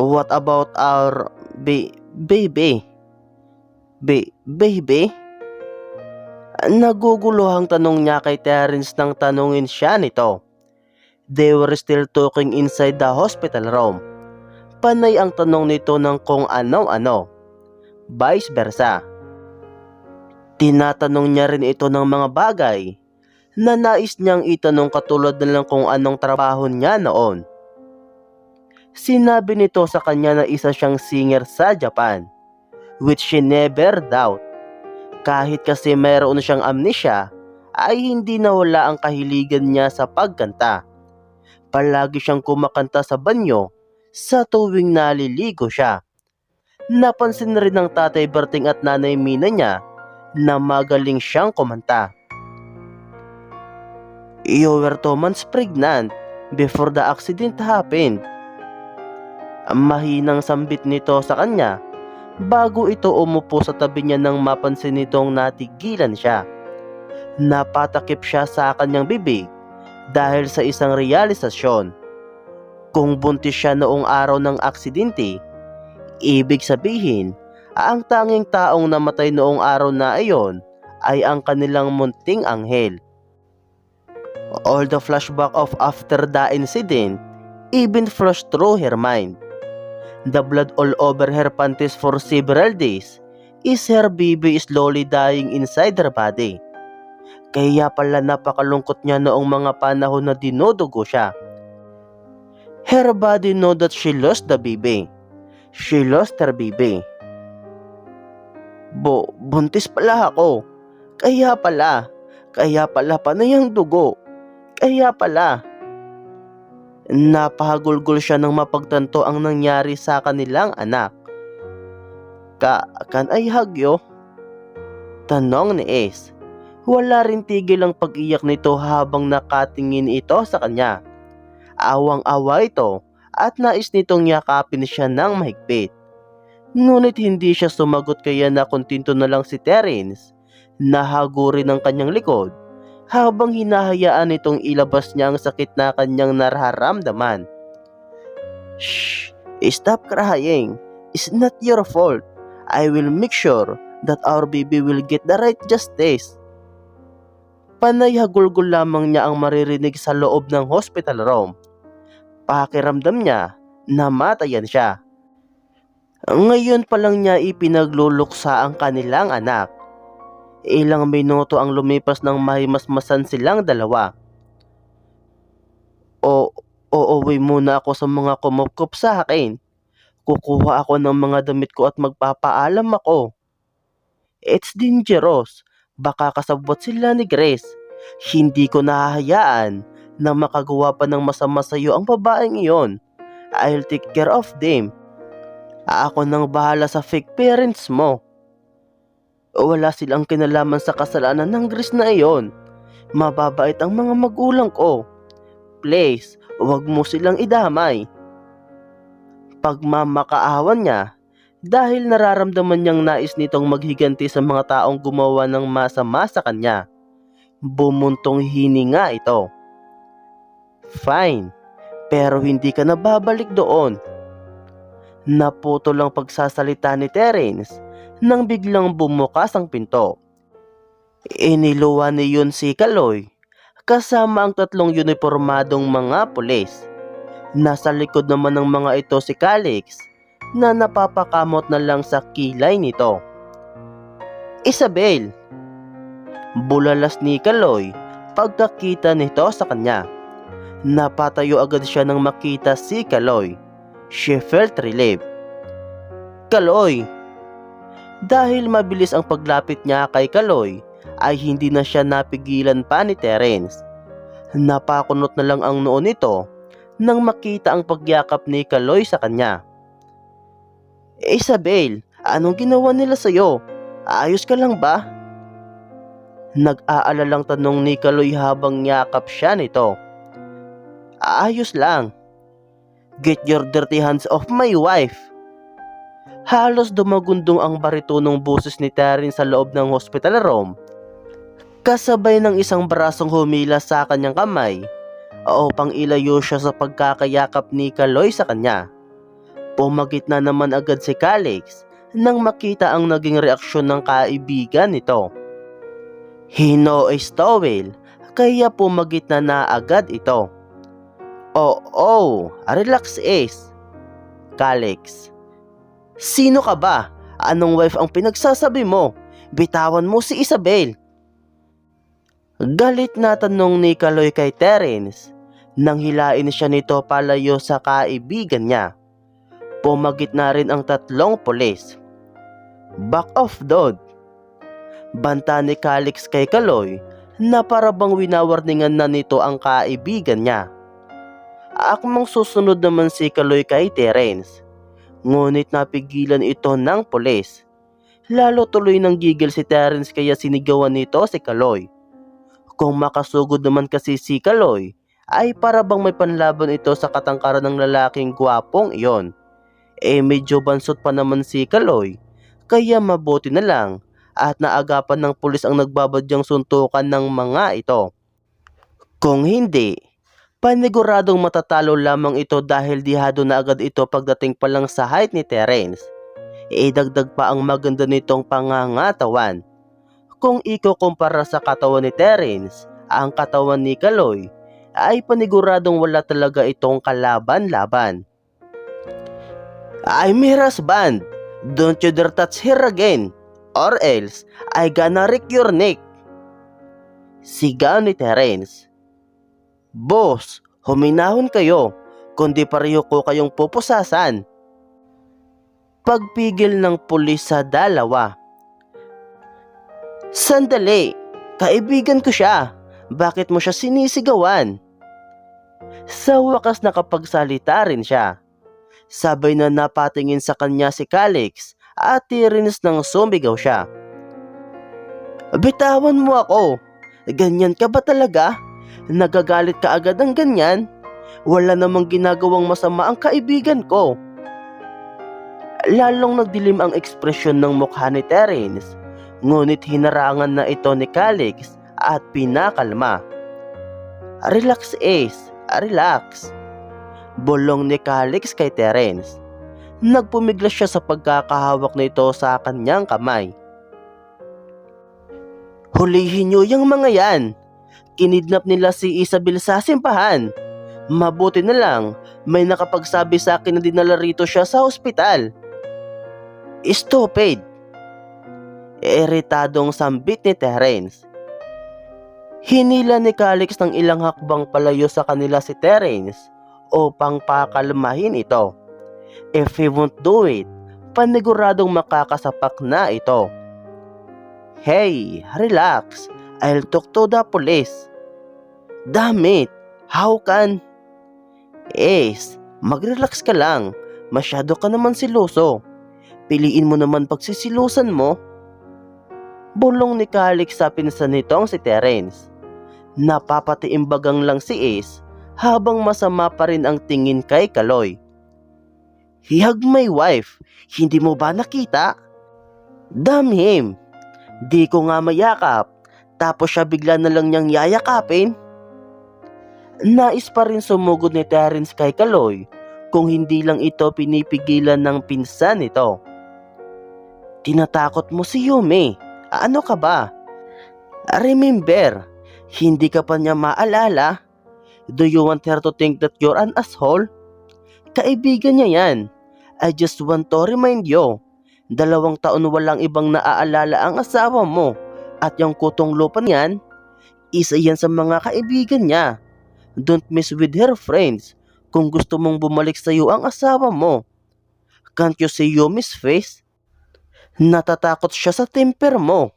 What about our ba- baby? Ba- baby? Naguguluhang tanong niya kay Terence nang tanungin siya nito. They were still talking inside the hospital room. Panay ang tanong nito ng kung ano-ano. Vice versa. Tinatanong niya rin ito ng mga bagay na nais niyang itanong katulad na lang kung anong trabaho niya noon. Sinabi nito sa kanya na isa siyang singer sa Japan, which she never doubt. Kahit kasi mayroon siyang amnesia, ay hindi nawala ang kahiligan niya sa pagkanta. Palagi siyang kumakanta sa banyo sa tuwing naliligo siya. Napansin rin ng tatay Berting at nanay Mina niya na magaling siyang kumanta. You were two months pregnant before the accident happened. Ang mahinang sambit nito sa kanya bago ito umupo sa tabi niya nang mapansin nitong natigilan siya. Napatakip siya sa kanyang bibig dahil sa isang realisasyon. Kung buntis siya noong araw ng aksidente, ibig sabihin, ang tanging taong namatay noong araw na iyon ay ang kanilang munting anghel. All the flashback of after the incident even flashed through her mind. The blood all over her panties for several days is her baby slowly dying inside her body. Kaya pala napakalungkot niya noong mga panahon na dinudugo siya. Her body know that she lost the baby. She lost her baby. Bo, buntis pala ako. Kaya pala. Kaya pala panay ang dugo. Kaya pala. Napahagulgol siya nang mapagtanto ang nangyari sa kanilang anak. Ka, kan ay hagyo? Tanong ni Ace. Wala rin tigil ang pag-iyak nito habang nakatingin ito sa kanya. Awang-awa ito at nais nitong yakapin siya ng mahigpit. Ngunit hindi siya sumagot kaya na kontinto na lang si Terence. Nahago rin ang kanyang likod habang hinahayaan nitong ilabas niya ang sakit na kanyang nararamdaman. Shh! Stop crying. It's not your fault. I will make sure that our baby will get the right justice. Panay hagulgol lamang niya ang maririnig sa loob ng hospital room. Pakiramdam niya na matayan siya. Ngayon pa lang niya ipinagluluksa ang kanilang anak. Ilang minuto ang lumipas nang mahimasmasan silang dalawa. O, uuwi muna ako sa mga kumupkup sa akin. Kukuha ako ng mga damit ko at magpapaalam ako. It's dangerous. Baka kasabot sila ni Grace. Hindi ko nahahayaan na makagawa pa ng masama sa iyo ang babaeng iyon. I'll take care of them. Ako nang bahala sa fake parents mo. Wala silang kinalaman sa kasalanan ng Grace na iyon. Mababait ang mga magulang ko. Please, huwag mo silang idamay. Pagmamakaawan niya, dahil nararamdaman niyang nais nitong maghiganti sa mga taong gumawa ng masama sa kanya. Bumuntong hininga ito. Fine, pero hindi ka na babalik doon. Naputo lang pagsasalita ni Terence nang biglang bumukas ang pinto. Iniluwa ni yun si Kaloy kasama ang tatlong uniformadong mga pulis. Nasa likod naman ng mga ito si Calix na napapakamot na lang sa kilay nito. Isabel! Bulalas ni Kaloy pagkakita nito sa kanya. Napatayo agad siya nang makita si Kaloy. She felt relieved. Kaloy! Dahil mabilis ang paglapit niya kay Kaloy, ay hindi na siya napigilan pa ni Terence. Napakunot na lang ang noon nito nang makita ang pagyakap ni Kaloy sa kanya. Isabel, anong ginawa nila sa'yo? Ayos ka lang ba? Nag-aalalang tanong ni Kaloy habang yakap siya nito. Ayos lang. Get your dirty hands off my wife. Halos dumagundong ang baritonong boses ni Terence sa loob ng hospital room. Kasabay ng isang brasong humila sa kanyang kamay upang ilayo siya sa pagkakayakap ni Kaloy sa kanya. Pumagit na naman agad si Calix nang makita ang naging reaksyon ng kaibigan nito. Hino is towel, kaya pumagit na na agad ito. Oh, oh, relax Ace. Calix. Sino ka ba? Anong wife ang pinagsasabi mo? Bitawan mo si Isabel. Galit na tanong ni Kaloy kay Terence nang hilain siya nito palayo sa kaibigan niya. Pumagit na rin ang tatlong pulis. Back off, Dod. Banta ni Calix kay Kaloy na parabang winawarningan na nito ang kaibigan niya. Akmang susunod naman si Kaloy kay Terence. Ngunit napigilan ito ng pulis. Lalo tuloy ng gigil si Terence kaya sinigawan nito si Kaloy. Kung makasugod naman kasi si Kaloy, ay para bang may panlaban ito sa katangkaran ng lalaking gwapong iyon. Eh medyo bansot pa naman si Kaloy, kaya mabuti na lang at naagapan ng pulis ang nagbabadyang suntukan ng mga ito. Kung hindi, paniguradong matatalo lamang ito dahil dihado na agad ito pagdating pa lang sa height ni Terence. Idagdag pa ang maganda nitong pangangatawan. Kung ikukumpara sa katawan ni Terence, ang katawan ni Kaloy ay paniguradong wala talaga itong kalaban-laban. I'm her husband. Don't you dare touch her again. Or else, I gonna rick your neck. Sigaw ni Terence. Boss, huminahon kayo. Kundi pareho ko kayong pupusasan. Pagpigil ng pulis sa dalawa. Sandali, kaibigan ko siya. Bakit mo siya sinisigawan? Sa wakas nakapagsalita rin siya. Sabay na napatingin sa kanya si Calix at tirins nang sumigaw siya. Bitawan mo ako. Ganyan ka ba talaga? Nagagalit ka agad ng ganyan? Wala namang ginagawang masama ang kaibigan ko. Lalong nagdilim ang ekspresyon ng mukha ni Terence, ngunit hinarangan na ito ni Calix at pinakalma. Relax Ace, relax. Bulong ni Calix kay Terence. Nagpumiglas siya sa pagkakahawak nito sa kanyang kamay. Hulihin niyo yung mga yan. Kinidnap nila si Isabel sa simbahan. Mabuti na lang, may nakapagsabi sa akin na dinala rito siya sa ospital. Stupid! Iritadong sambit ni Terence. Hinila ni Calix ng ilang hakbang palayo sa kanila si Terence upang pakalmahin ito. If he won't do it, paniguradong makakasapak na ito. Hey, relax. I'll talk to the police. Damn it, how can? Ace, mag-relax ka lang. Masyado ka naman siloso. Piliin mo naman pagsisilusan mo. Bulong ni Calix sa pinsan nitong si Terence. Napapatiimbagang lang si Ace habang masama pa rin ang tingin kay Kaloy. Hugged my wife. Hindi mo ba nakita? Damn him. Di ko nga mayakap. Tapos siya bigla na lang niyang yayakapin. Nais pa rin sumugod ni Terence kay Kaloy kung hindi lang ito pinipigilan ng pinsan nito. Tinatakot mo si Yumi. Ano ka ba? Remember, hindi ka pa niya maalala. Do you want her to think that you're an asshole? Kaibigan niya yan. I just want to remind you. Dalawang taon walang ibang naaalala ang asawa mo. At yung kutong lupa niyan, isa yan sa mga kaibigan niya. Don't mess with her friends kung gusto mong bumalik sa iyo ang asawa mo. Can't you see Yumi's face? Natatakot siya sa temper mo.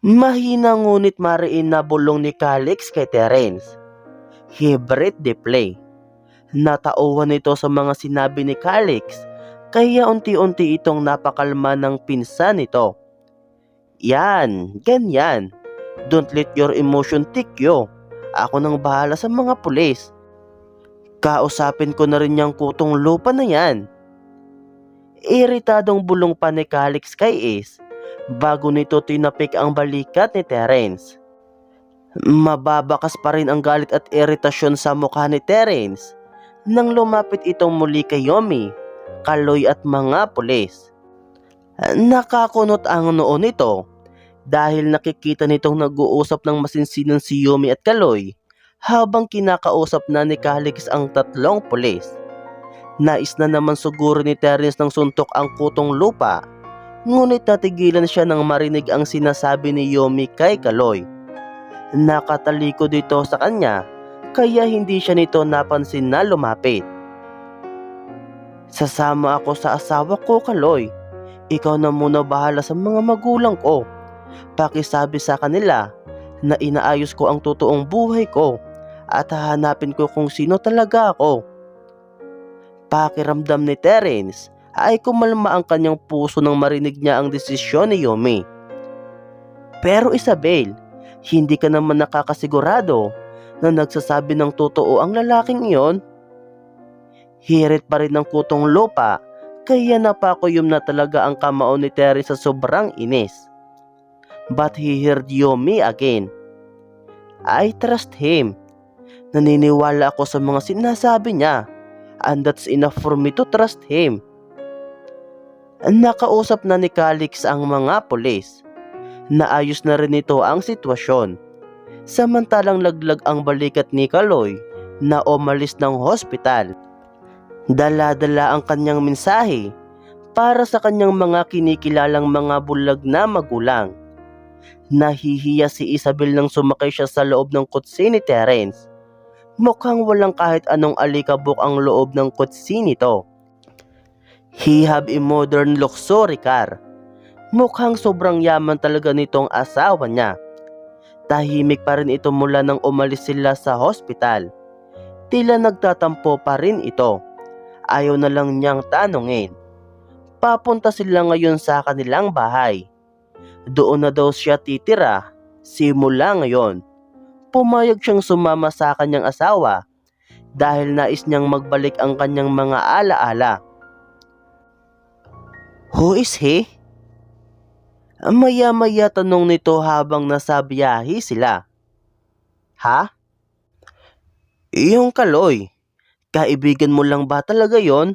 Mahina ngunit mariin na bulong ni Calix kay Terence. He breathed deeply. Natauhan ito sa mga sinabi ni Calix kaya unti-unti itong napakalma ng pinsan nito. Yan, ganyan. Don't let your emotion take you. Ako nang bahala sa mga pulis. Kausapin ko na rin yung kutong lupa na yan. Iritadong bulong pa ni Calix kay Ace bago nito tinapik ang balikat ni Terence. Mababakas pa rin ang galit at iritasyon sa mukha ni Terence nang lumapit itong muli kay Yomi, Kaloy at mga pulis. Nakakunot ang noo nito dahil nakikita nitong nag-uusap ng masinsinan si Yomi at Kaloy habang kinakausap na ni Calix ang tatlong pulis. Nais na naman siguro ni Terence ng suntok ang kutong lupa ngunit natigilan siya nang marinig ang sinasabi ni Yomi kay Kaloy. Nakatalikod dito sa kanya kaya hindi siya nito napansin na lumapit. Sasama ako sa asawa ko, Kaloy. Ikaw na muna bahala sa mga magulang ko. Pakisabi sa kanila na inaayos ko ang totoong buhay ko at hahanapin ko kung sino talaga ako. Pakiramdam ni Terence ay kumalma ang kanyang puso nang marinig niya ang desisyon ni Yomi. Pero Isabel, hindi ka naman nakakasigurado na nagsasabi ng totoo ang lalaking iyon? Hirit pa rin ng kutong lupa kaya napakuyom na talaga ang kamao ni Terry sa sobrang inis. But he heard Yomi again. I trust him. Naniniwala ako sa mga sinasabi niya and that's enough for me to trust him. Nakausap na ni Calix ang mga pulis. Naayos na rin ito ang sitwasyon. Samantalang laglag ang balikat ni Kaloy na umalis ng hospital. Dala-dala ang kanyang mensahe para sa kanyang mga kinikilalang mga bulag na magulang. Nahihiya si Isabel nang sumakay siya sa loob ng kutsi ni Terence. Mukhang walang kahit anong alikabok ang loob ng kutsi nito. He have a modern luxury car. Mukhang sobrang yaman talaga nitong asawa niya. Tahimik pa rin ito mula nang umalis sila sa hospital. Tila nagtatampo pa rin ito ayaw na lang niyang tanungin. Papunta sila ngayon sa kanilang bahay. Doon na daw siya titira, simula ngayon. Pumayag siyang sumama sa kanyang asawa dahil nais niyang magbalik ang kanyang mga alaala. Who is he? Maya-maya tanong nito habang nasa biyahe sila. Ha? Iyong kaloy. Kaibigan mo lang ba talaga yon?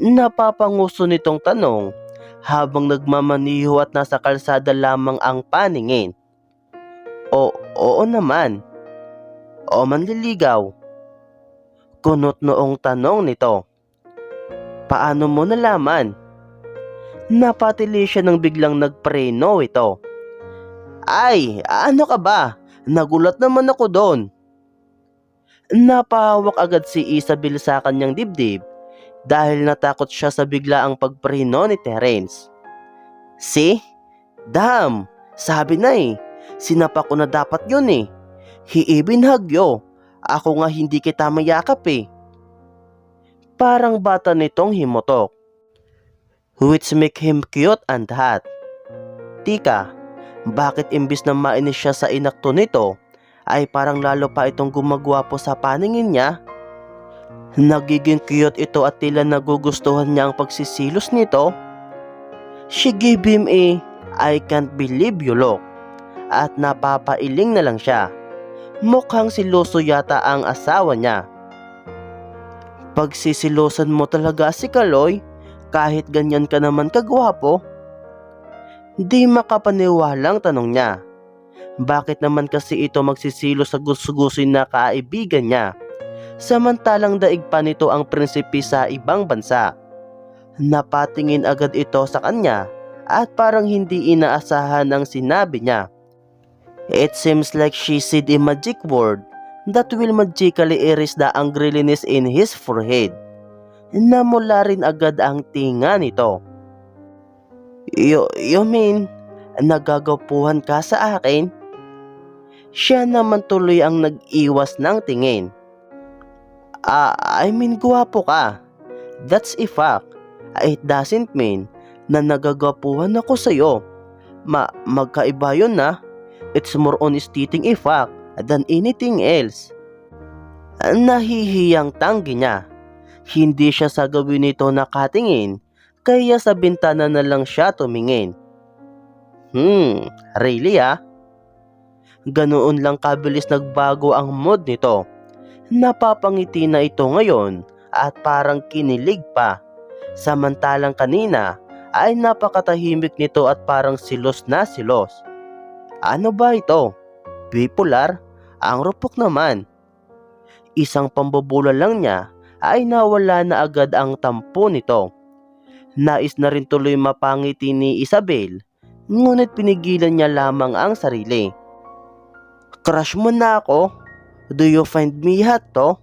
Napapanguso nitong tanong habang nagmamaniho at nasa kalsada lamang ang paningin. O, oo naman. O manliligaw. Kunot noong tanong nito. Paano mo nalaman? Napatili siya nang biglang nagpreno ito. Ay, ano ka ba? Nagulat naman ako doon. Napahawak agad si Isabel sa kanyang dibdib dahil natakot siya sa biglaang pagpreno ni Terence. See? Damn! Sabi na eh. Sinapa ko na dapat yun eh. Hug you. Ako nga hindi kita mayakap eh. Parang bata nitong himotok. Which make him cute and hot. Tika, bakit imbis na mainis siya sa inakto nito, ay parang lalo pa itong gumagwapo sa paningin niya. Nagiging cute ito at tila nagugustuhan niya ang pagsisilos nito. She gave him a I can't believe you look at napapailing na lang siya. Mukhang siloso yata ang asawa niya. Pagsisilosan mo talaga si Kaloy kahit ganyan ka naman kagwapo. Di makapaniwalang tanong niya. Bakit naman kasi ito magsisilo sa gusugusin na kaibigan niya? Samantalang daig pa nito ang prinsipi sa ibang bansa. Napatingin agad ito sa kanya at parang hindi inaasahan ang sinabi niya. It seems like she said a magic word that will magically erase the angriness in his forehead. Namula rin agad ang tinga nito. You, you mean, nagagapuhan ka sa akin? Siya naman tuloy ang nag-iwas ng tingin. Ah, I mean guwapo ka. That's a fact. It doesn't mean na nagagapuhan ako sa'yo. Ma, magkaiba yun na. It's more on stating a fact than anything else. Nahihiyang tanggi niya. Hindi siya sa gawin nito nakatingin, kaya sa bintana na lang siya tumingin. Hmm, really ah? Ganoon lang kabilis nagbago ang mood nito. Napapangiti na ito ngayon at parang kinilig pa. Samantalang kanina ay napakatahimik nito at parang silos na silos. Ano ba ito? Bipolar? Ang rupok naman. Isang pambubula lang niya ay nawala na agad ang tampo nito. Nais na rin tuloy mapangiti ni Isabel, ngunit pinigilan niya lamang ang sarili. Crush mo na ako? Do you find me hot to?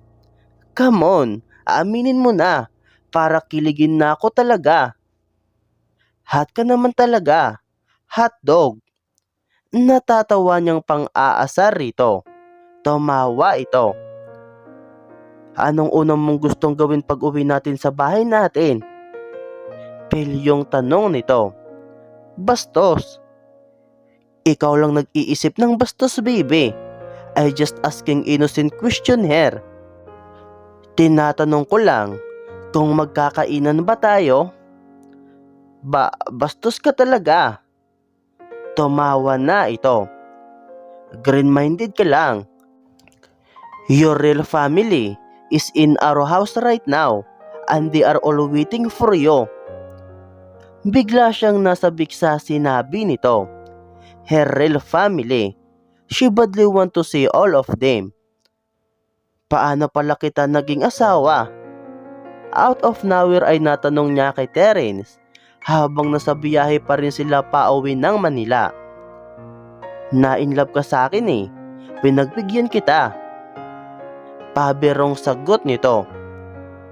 Come on, aminin mo na, para kiligin na ako talaga. Hot ka naman talaga, hot dog. Natatawa niyang pang-aasar rito. Tumawa ito. Anong unang mong gustong gawin pag uwi natin sa bahay natin? Pilyong tanong nito. Bastos. Ikaw lang nag-iisip ng bastos, baby. I just asking innocent question here. Tinatanong ko lang kung magkakainan ba tayo? Ba, bastos ka talaga. Tumawa na ito. Green-minded ka lang. Your real family is in our house right now and they are all waiting for you. Bigla siyang nasa bigsa sinabi nito. Her real family. She badly want to see all of them. Paano pala kita naging asawa? Out of nowhere ay natanong niya kay Terence habang nasa biyahe pa rin sila pauwi ng Manila. Na-inlove ka sa akin eh. Pinagbigyan kita. Paberong sagot nito.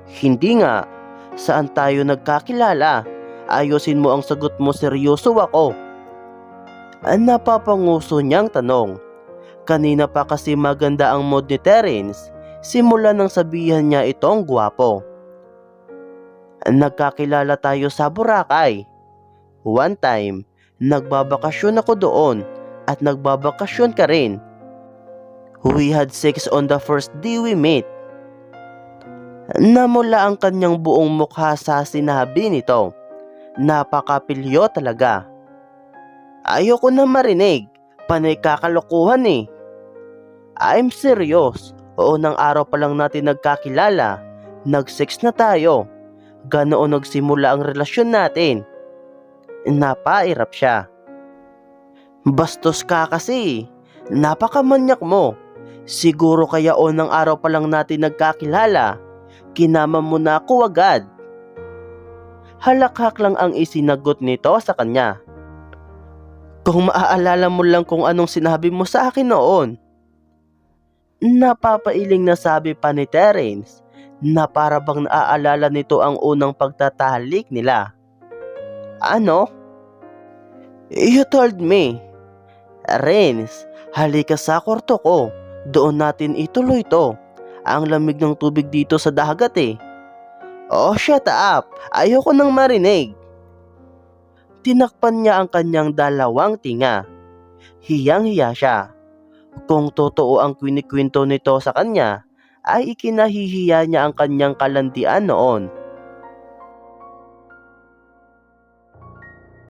Hindi nga. Saan tayo nagkakilala? Ayusin mo ang sagot mo seryoso ako. Ang napapanguso niyang tanong. Kanina pa kasi maganda ang mood ni Terence simula nang sabihan niya itong gwapo. Nagkakilala tayo sa Boracay. One time, nagbabakasyon ako doon at nagbabakasyon ka rin. We had sex on the first day we met. Namula ang kanyang buong mukha sa sinabi nito. Napakapilyo talaga. Ayoko na marinig. Panay kakalokohan eh. I'm serious. Oo, nang araw pa lang natin nagkakilala. Nag-sex na tayo. Ganoon nagsimula ang relasyon natin. Napairap siya. Bastos ka kasi. Napakamanyak mo. Siguro kaya o ng araw pa lang natin nagkakilala. Kinama mo na ako agad. Halakhak lang ang isinagot nito sa kanya. Kung maaalala mo lang kung anong sinabi mo sa akin noon. Napapailing na sabi pa ni Terence na para bang naaalala nito ang unang pagtatalik nila. Ano? You told me. Renz, halika sa kwarto ko. Doon natin ituloy to. Ang lamig ng tubig dito sa dagat eh. Oh, shut up. Ayoko nang marinig. Tinakpan niya ang kanyang dalawang tinga. Hiyang-hiya siya. Kung totoo ang kwinikwento nito sa kanya, ay ikinahihiya niya ang kanyang kalandian noon.